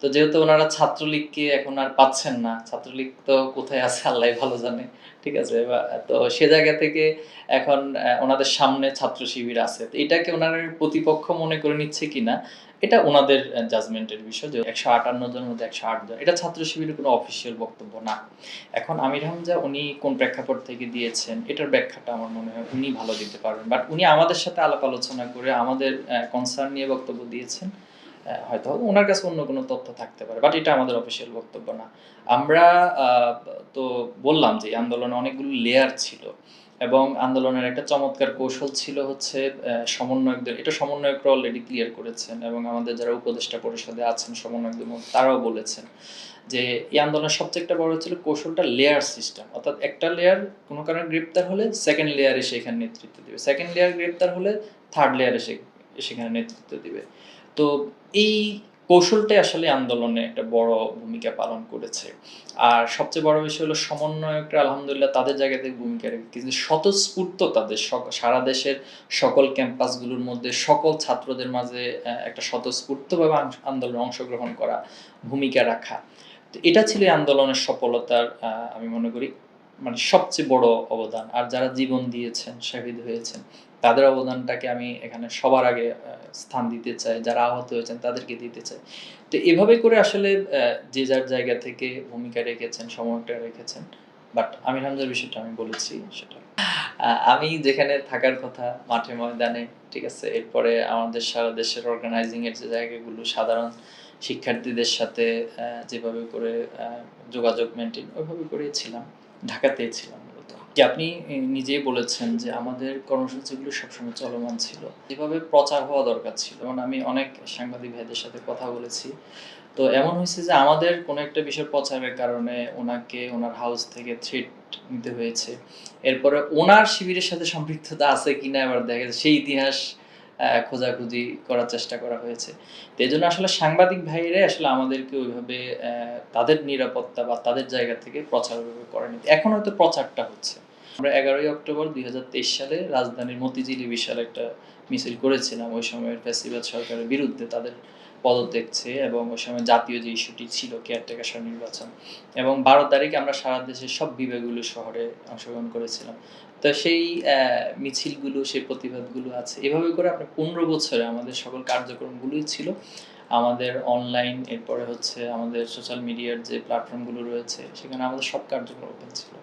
তো যেহেতু ওনারা ছাত্রলীগকে এখন আর পাচ্ছেন না, ছাত্রলীগ তো কোথায় আছে আল্লাহ ভালো জানে, ঠিক আছে? তো সে জায়গা থেকে এখন ওনাদের সামনে ছাত্র শিবির আছে। এটাকে ওনারা প্রতিপক্ষ মনে করে নিচ্ছে কিনা, এটা ওনাদের জাজমেন্টের বিষয় যে একশো আটান্ন জনের মধ্যে একশো আট জন। এটা ছাত্র শিবিরের কোনো অফিসিয়াল বক্তব্য না। এখন আমির হামজা উনি কোন প্রেক্ষাপট থেকে দিয়েছেন, এটার ব্যাখ্যাটা আমার মনে হয় উনি ভালো দিতে পারবেন। বাট উনি আমাদের সাথে আলাপ আলোচনা করে আমাদের কনসার্ন নিয়ে বক্তব্য দিয়েছেন। হয়তো ওনার কাছে অন্য কোনো তথ্য থাকতে পারে বাট এটা আমাদের অফিসিয়াল বক্তব্য না। আমরা তো বললাম যে আন্দোলনে অনেকগুলো লেয়ার ছিল এবং আন্দোলনের একটা চমৎকার কৌশল ছিল হচ্ছে সমন্বয়কদের, এটা সমন্বয়করা অলরেডি ক্লিয়ার করেছেন এবং আমাদের যারা উপদেষ্টা পরিষদে আছেন, সমন্বয়কদের মধ্যে তারাও বলেছেন যে এই আন্দোলনের সবচেয়ে একটা বড় ছিল কৌশলটা লেয়ার সিস্টেম অর্থাৎ একটা লেয়ার কোনো কারণে গ্রেপ্তার হলে সেকেন্ড লেয়ার এসে এখানে নেতৃত্ব দিবে সেকেন্ড লেয়ার গ্রেপ্তার হলে থার্ড লেয়ার এসে, সেখানে নেতৃত্ব দিবে। তো এই কৌশলটাই আসলে আন্দোলনে একটা বড় ভূমিকা পালন করেছে। আর সবচেয়ে বড় বিষয় হলো সমন্বয়করা আলহামদুলিল্লাহ তাদের জায়গা থেকে ভূমিকা রেখে কিন্তু স্বতঃস্ফূর্ত তাদের সারা দেশের সকল ক্যাম্পাসগুলোর মধ্যে সকল ছাত্রদের মাঝে একটা স্বতঃস্ফূর্তভাবে আন্দোলনে অংশগ্রহণ করা ভূমিকা রাখা। তো এটা ছিল আন্দোলনের সফলতার আমি মনে করি মানে সবচেয়ে বড় অবদান। আর যারা জীবন দিয়েছেন, শহীদ হয়েছেন তাদের অবদানটাকে আমি এখানে সবার আগে স্থান দিতে চাই, যারা আহত হয়েছেন তাদেরকে দিতে চাই। তো এভাবে করে আসলে যে যার জায়গা থেকে ভূমিকা রেখেছেন, সময়টা রেখেছেন বাট আমির হামজার বিষয়টা আমি বলেছি সেটা। আমি যেখানে থাকার কথা, মাঠে ময়দানে, ঠিক আছে, এরপরে আমাদের সারা দেশের অর্গানাইজিং এর যে জায়গাগুলো, সাধারণ শিক্ষার্থীদের সাথে যেভাবে করে যোগাযোগ মেনটেন ওইভাবে করেই ছিলাম, ঢাকাতেই ছিলাম। যে আপনি নিজেই বলেছেন যে আমাদের কর্মসূচিগুলো সবসময় চলমান ছিল। যেভাবে প্রচার হওয়া দরকার ছিল। যেমন আমি অনেক সাংবাদিক ভাইদের সাথে কথা বলেছি। তো এমন হয়েছে যে আমাদের কোনো একটা বিষয় প্রচারের কারণে ওনাকে, ওনার হাউস থেকে থ্রেট নিতে হয়েছে। এরপরে ওনার শিবিরের সাথে সম্পৃক্ততা আছে কিনা এবার দেখা যাচ্ছে, সেই ইতিহাস খোঁজাখুঁজি করার চেষ্টা করা হয়েছে। তো এই জন্য আসলে সাংবাদিক ভাইরাই আসলে আমাদেরকে ওইভাবে তাদের নিরাপত্তা বা তাদের জায়গা থেকে প্রচার করেনি। এখন হয়তো প্রচারটা হচ্ছে। আমরা এগারোই অক্টোবর দুই হাজার তেইশ সালে রাজধানীর মতিঝিলি বিশাল একটা মিছিল করেছিলাম। ওই সময়ের ফ্যাসিবাদ সরকারের বিরুদ্ধে তাদের পদত্যাগ চেয়ে এবং ওই সময় জাতীয় যে ইস্যুটি ছিল, কেয়ারটেকার নির্বাচন। এবং বারো তারিখে আমরা সারা দেশের সব বিভাগগুলো শহরে অংশগ্রহণ করেছিলাম। তো সেই মিছিলগুলো, সেই প্রতিবাদগুলো আছে। এভাবে করে আপনার পনেরো বছরে আমাদের সকল কার্যক্রমগুলোই ছিল। আমাদের অনলাইন এরপরে হচ্ছে আমাদের সোশ্যাল মিডিয়ার যে প্ল্যাটফর্মগুলো রয়েছে, সেখানে আমাদের সব কার্যক্রম ওপেন ছিল।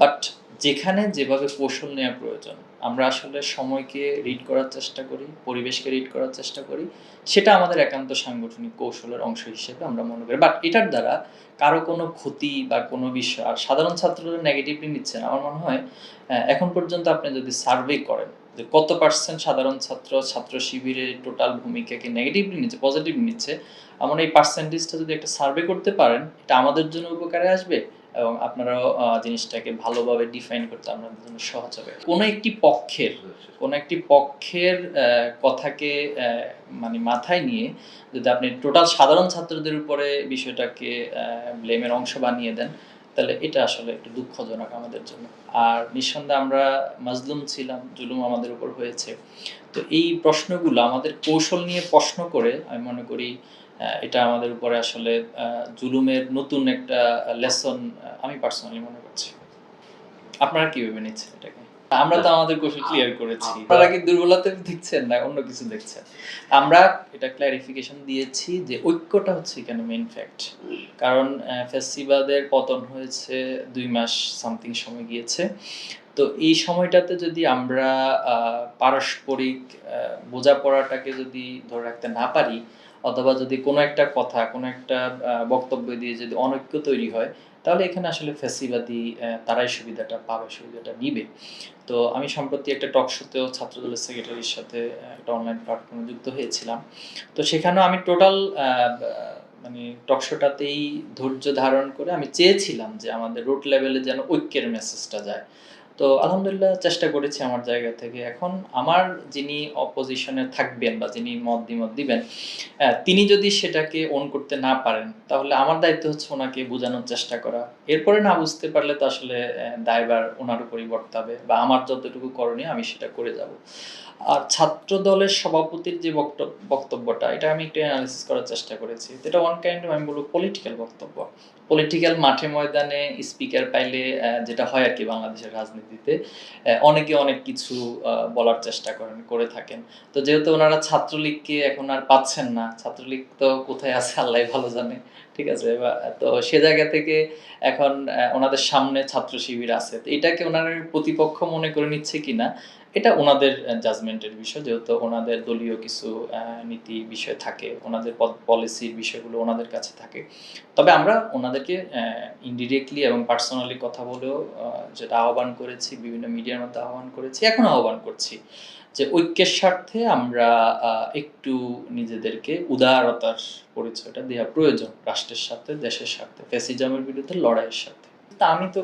বাট যেখানে যেভাবে কৌশল নেওয়া প্রয়োজন, আমরা আসলে সময়কে রিড করার চেষ্টা করি, পরিবেশকে রিড করার চেষ্টা করি, সেটা আমাদের একান্ত সাংগঠনিক কৌশলের অংশ হিসেবে আমরা মনে করি। বাট এটার দ্বারা কারও কোনো ক্ষতি বা কোনো বিষয়, আর সাধারণ ছাত্ররা নেগেটিভলি নিচ্ছে না। আমার মনে হয় এখন পর্যন্ত আপনি যদি সার্ভে করেন যে কত পার্সেন্ট সাধারণ ছাত্র ছাত্র শিবিরের টোটাল ভূমিকাকে নেগেটিভলি নিচ্ছে পজিটিভ নিচ্ছে, আমার এই পার্সেন্টেজটা যদি একটা সার্ভে করতে পারেন, এটা আমাদের জন্য উপকারে আসবে? এবং আপনারাও জিনিসটাকে ভালোভাবে ডিফাইন করতে আপনাদের জন্য সহজ হবে। কোনো একটি পক্ষের, কোনো একটি পক্ষের কথাকে মানে মাথায় নিয়ে যদি আপনি টোটাল সাধারণ ছাত্রদের উপরে বিষয়টাকে ব্লেমের অংশ বানিয়ে দেন, তাহলে এটা আসলে একটু দুঃখজনক আমাদের জন্য। আর নিঃসন্দেহে আমরা মাজলুম ছিলাম, জুলুম আমাদের উপর হয়েছে। তো এই প্রশ্নগুলো আমাদের কৌশল নিয়ে প্রশ্ন করে আমি মনে করি এটা আমাদের উপরে আসলে জুলুমের নতুন একটা লেসন আমি পার্সোনালি মনে করছি। আপনারা কীভাবে নিচ্ছেন এটাকে? আমরা তো আমাদের কৌশল ক্লিয়ার করেছি। আপনারা কি দুর্বলতা দেখছেন না অন্য কিছু দেখছেন? আমরা এটা ক্ল্যারিফিকেশন দিয়েছি যে ঐক্যটা হচ্ছে এখানে মেইন ফ্যাক্ট কারণ ফেস্টিভালের পতন হয়েছে দুই মাস সামথিং সময় গিয়েছে। তো এই সময়টাতে যদি আমরা পারস্পরিক বোঝাপড়াটাকে যদি ধরে রাখতে না পারি, অথবা যদি কোনো একটা কথা, কোনো একটা বক্তব্য দিয়ে যদি অনৈক্য তৈরি হয়, তাহলে এখানে আসলে ফেসিবাদী তারাই সুবিধাটা পাবে, সুবিধাটা নিবে। তো আমি সম্প্রতি একটা টক শোতেও ছাত্রদলের সেক্রেটারির সাথে একটা অনলাইন প্ল্যাটফর্মে যুক্ত হয়েছিলাম। তো সেখানেও আমি টোটাল মানে টক শোটাতেই ধৈর্য ধারণ করে আমি চেয়েছিলাম যে আমাদের রুট লেভেলে যেন ঐক্যের মেসেজটা যায়। তো আলহামদুলিল্লাহ চেষ্টা করেছি আমার জায়গা থেকে। এখন আমার যিনি অপোজিশনে থাকবেন বা যিনি মত দ্বিমত দিবেন তিনি যদি সেটাকে অন করতে না পারেন তাহলে আমার দায়িত্ব হচ্ছে ওনাকে বোঝানোর চেষ্টা করা। এরপরে না বুঝতে পারলে তো আসলে আহ, দায়ভার ওনার উপরই বর্তাবে বা আমার যতটুকু করণীয় আমি সেটা করে যাব। আর ছাত্র দলের সভাপতির যে বক্তব্যটা, এটা আমি একটু অ্যানালিসিস করার চেষ্টা করেছি। এটা ওয়ান কাইন্ড আমি বলব পলিটিক্যাল বক্তব্য। পলিটিক্যাল মাঠে ময়দানে স্পিকার পাইলে যেটা হয় আর কি বাংলাদেশের রাজনীতিতে অনেকে অনেক কিছু বলার চেষ্টা করেন, করে থাকেন। তো যেহেতু ওনারা ছাত্রলীগকে এখন আর পাচ্ছেন না, ছাত্রলীগ তো কোথায় আছে আল্লাহ ভালো জানে, ঠিক আছে? তো সে জায়গা থেকে এখন ওনাদের সামনে ছাত্র শিবির আছে। তো এটাকে ওনারা প্রতিপক্ষ মনে করে নিচ্ছে কিনা এটা ওনাদের জাজমেন্টের বিষয়, যেহেতু ওনাদের দলীয় কিছু নীতি বিষয় থাকে, ওনাদের পলিসির বিষয়গুলো ওনাদের কাছে থাকে। তবে আমরা ওনাদেরকে ইনডিরেক্টলি এবং পার্সোনালি কথা বলেও যেটা আহ্বান করেছি, বিভিন্ন মিডিয়ার মধ্যে আহ্বান করেছি, এখন আহ্বান করছি যে ঐক্যের স্বার্থে আমরা একটু নিজেদেরকে উদারতার পরিচয়টা দেওয়া প্রয়োজন, রাষ্ট্রের সাথে দেশের স্বার্থে ফ্যাসিজমের বিরুদ্ধে লড়াইয়ের সাথে তা আমি তো